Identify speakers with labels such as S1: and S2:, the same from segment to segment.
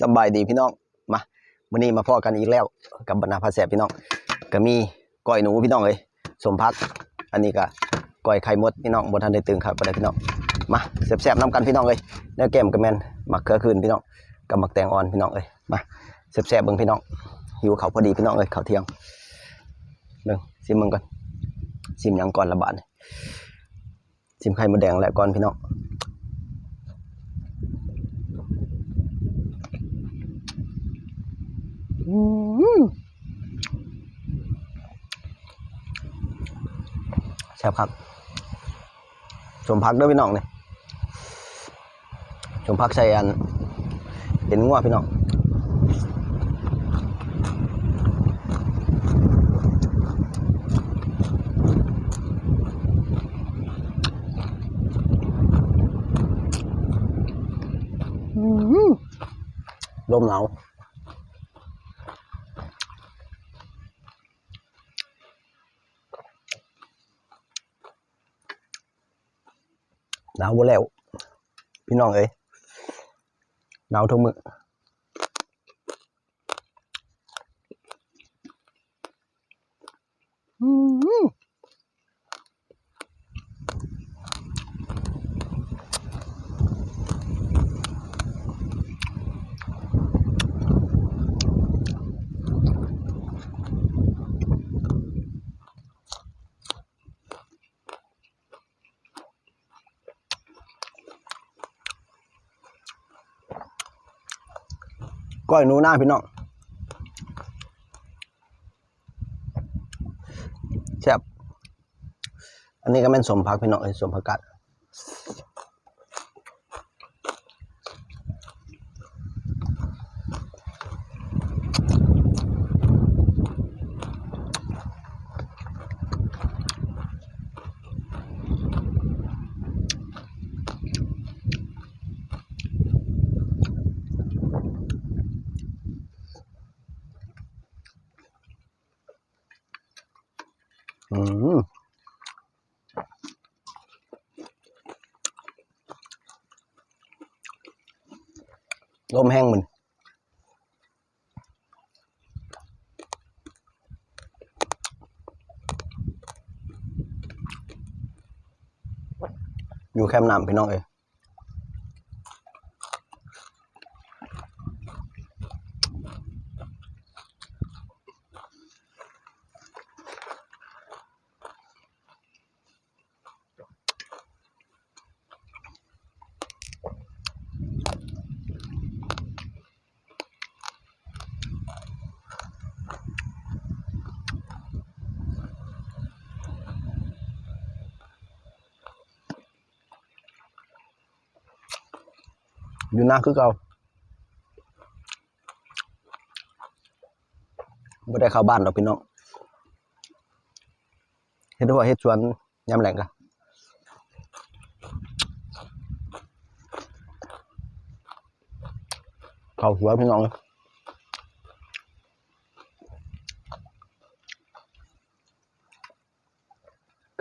S1: สบายดีพี่น้องมาวันนี้มาพอกันอีกแล้ว กับบรรดาภาแสบพี่น้อง ก็มีก้อยหนูพี่น้องเลยสมพัก อันนี้ก็ก้อยไข่มดพี่น้องบนทันได้ตึงครับบรรดาพี่น้องมาแสบๆน้ำกันพี่น้องเลยเนื้อแก้มกับแมนหมักเกลือคืนพี่น้องกับหมักแตงอ่อนพี่น้องเลยมาแสบๆเบิ่งพี่น้องหิวเขาพอดีพี่น้องเลยเขาเที่ยงเบิ่งซิมมึงก่อนซิมยังก่อนละบาทซิมไข่มดแดงแหละก่อนพี่น้อง แซ่บครับสมพักเด้วยพี่น้องเนี่ยสมพักใส่อันเป็นงัวพี่น้องลมหนาว หนาวบ่แล้ว พี่น้องเอ้ยหนาวทุกมื้อม ก้อยหนูหน้าพี่น้องแซ่บอันนี้ก็เป็นสมพักพี่น้องเอ้สมพักกัด อืมลมแห้งมันอยู่แคมป์น้ำพี่น้องเอ้ย อยู่หน้าคือเก่าไม่ได้เข้าบ้านดอกพี่น้องเฮ็ดว่าเฮ็ดสวนยามแหลงกะเข้าหัวพี่น้อง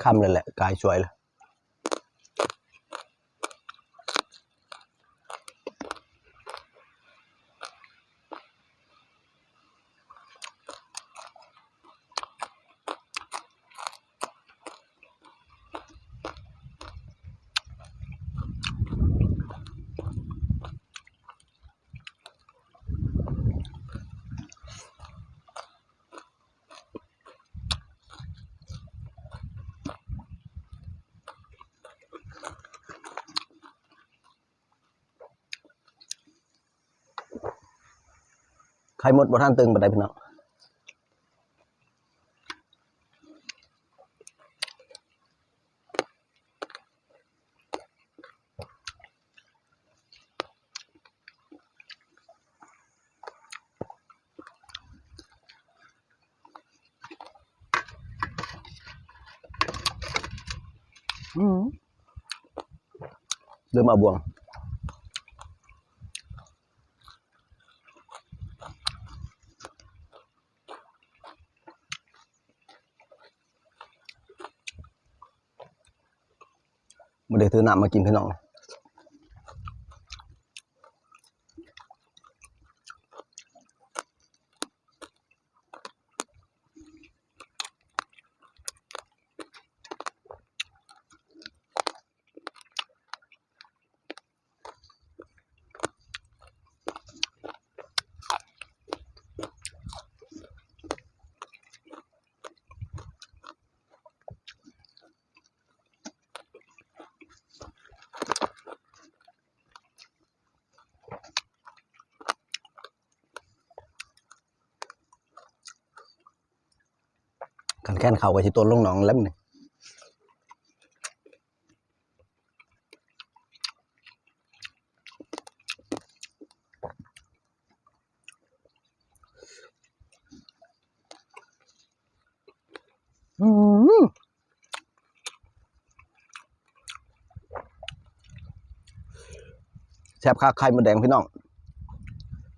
S1: คำเลยแหละ กายสวยเลย ใครหมดบ่ท่านตึงปานใดพี่น้องอืมเริ่มเอาบวง เดี๋ยวถือน้ำมากินพี่น้อง นเข่ากับสิต้นลงหนองแล้วนี่อืมแซ่บคักไข่มดแดงพี่น้อง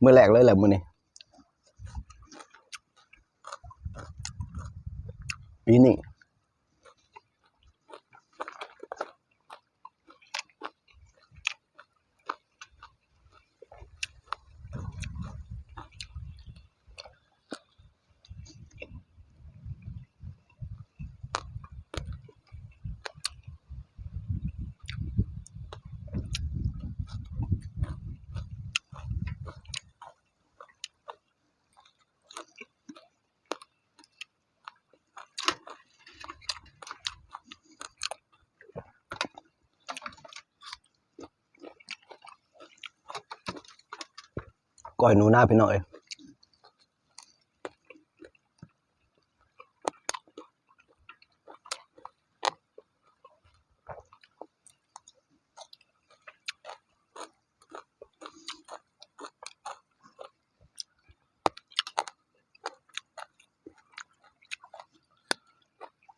S1: มือแรกเลยแหละมือนี้ ปีนี้ ก้อยหนูหน้าพี่น้องเอ้ย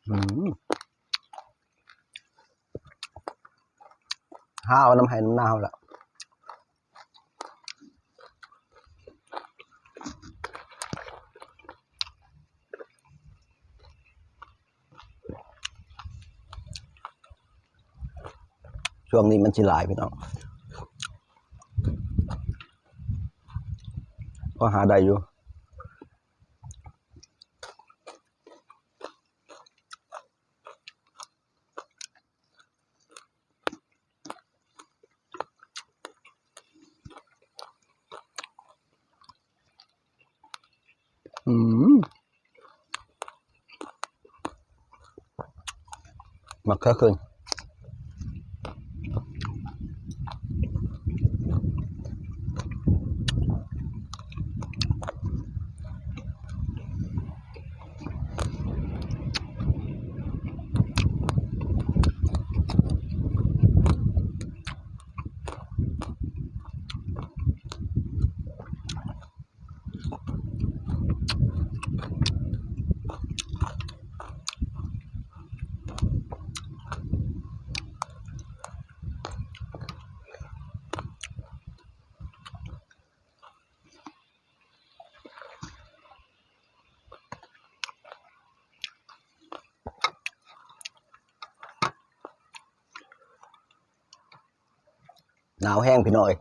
S1: อืมห้าวน้ำไห้น้ำหน้าเอาละ ช่วงนี้มันสิหลายพี่น้องก็หาได้อยู่อืมมักแค่คืน หนาวแห้งพี่น้อย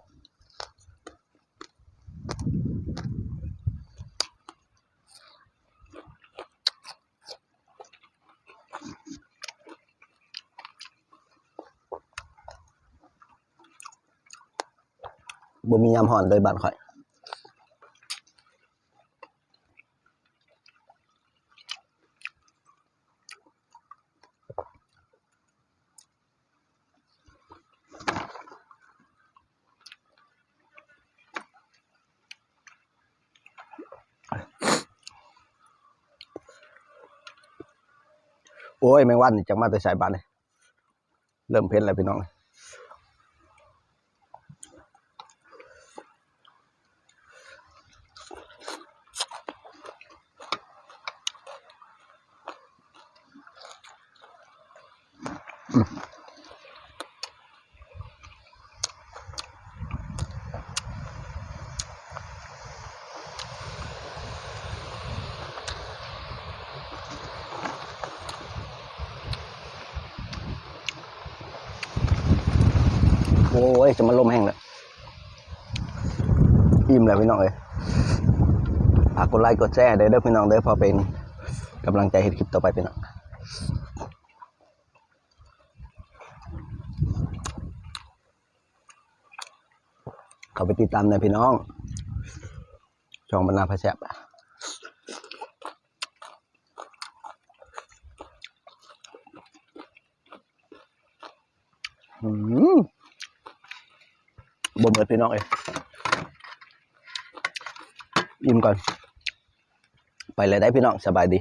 S1: บ่มียามห่อนเลยบ้านข่อย โอ้ยแมงวันนี่จังมาแต่สายบ้านเลยเริ่มเพ้นแล้วพี่น้อง โอ้ยจะมาลมแห้งแล้วอิ่มแล้วพี่น้องเอ้ยฝากกดไลค์กดแชร์เด้อเด้อพี่น้องเด้อพอเป็นกำลังใจให้คลิปต่อไปพี่น้องเขาไปติดตามนอยพี่น้องช่องบรรณาพระแซบอืม บ่เหมือนพี่น้องเองยอิ่มก่อน ไปเลยได้พี่น้องสบายดี